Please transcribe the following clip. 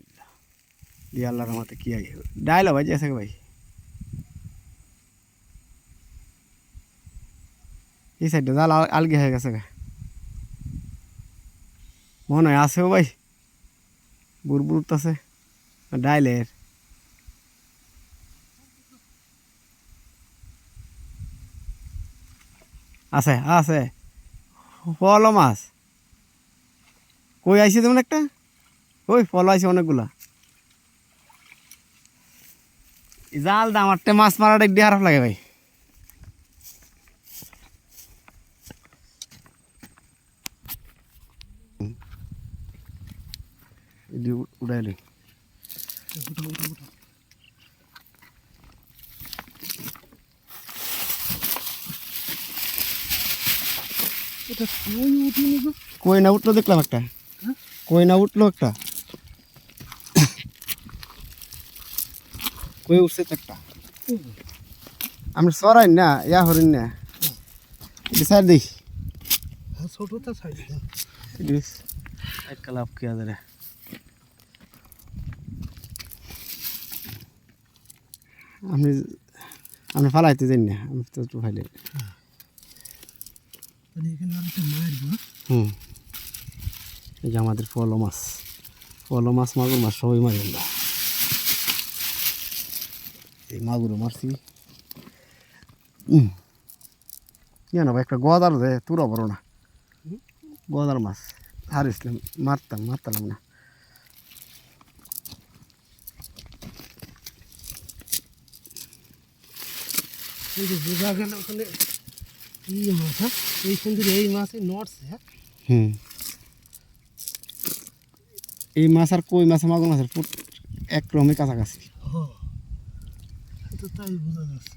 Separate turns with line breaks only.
আলহামদুলিল্লাহ ই আল্লাহর রহমতে কি আই ডাইল ভাই আছে ভাই এই সাইডটা জাল আল- আলগে হয়ে গেছে গা মনে হয় আছেও ভাই বুরবুর আছে ডাইলের আছে আছে ফল মাছ কই আইছে তেমন একটা ওই ফল আইছে অনেকগুলা। জাল দা আমারটা মাছ মারাটা একটু খারাপ লাগে ভাই। উড়াইলি
কই
না উঠল দেখলাম একটা। কই না উঠল একটা। কই উঠছে একটা। আমি সরাই না ইয়া হরিণ না। বিচার দিই।
হ্যাঁ ছোটটা সাইড
এক কালাপ কি আদরে আপনি আপনি ফালাইতে যান না আমি তো একটু ফাইলে
হ্যাঁ?
হুম। এই যে আমাদের ফলো মাছ ফলো মাছ মাগুর মাছ সবই মারি আমরা। এই মাগুরও মারছি। না ভাই একটা গদার দে তুরা বড় না। গদার মাছ। হারিসলাম মারতাম মারতাম না।
এই বোঝা গেল ওখানে কি মাছ হ্যাঁ? এই সুন্দর এই মাছে নড়ছে হ্যাঁ?
হুম। এই মাছ আর কই মাছ মাগুর মাছের পুট একরকমই কাছাকাছি।
ও তো তাই বোঝা যাচ্ছে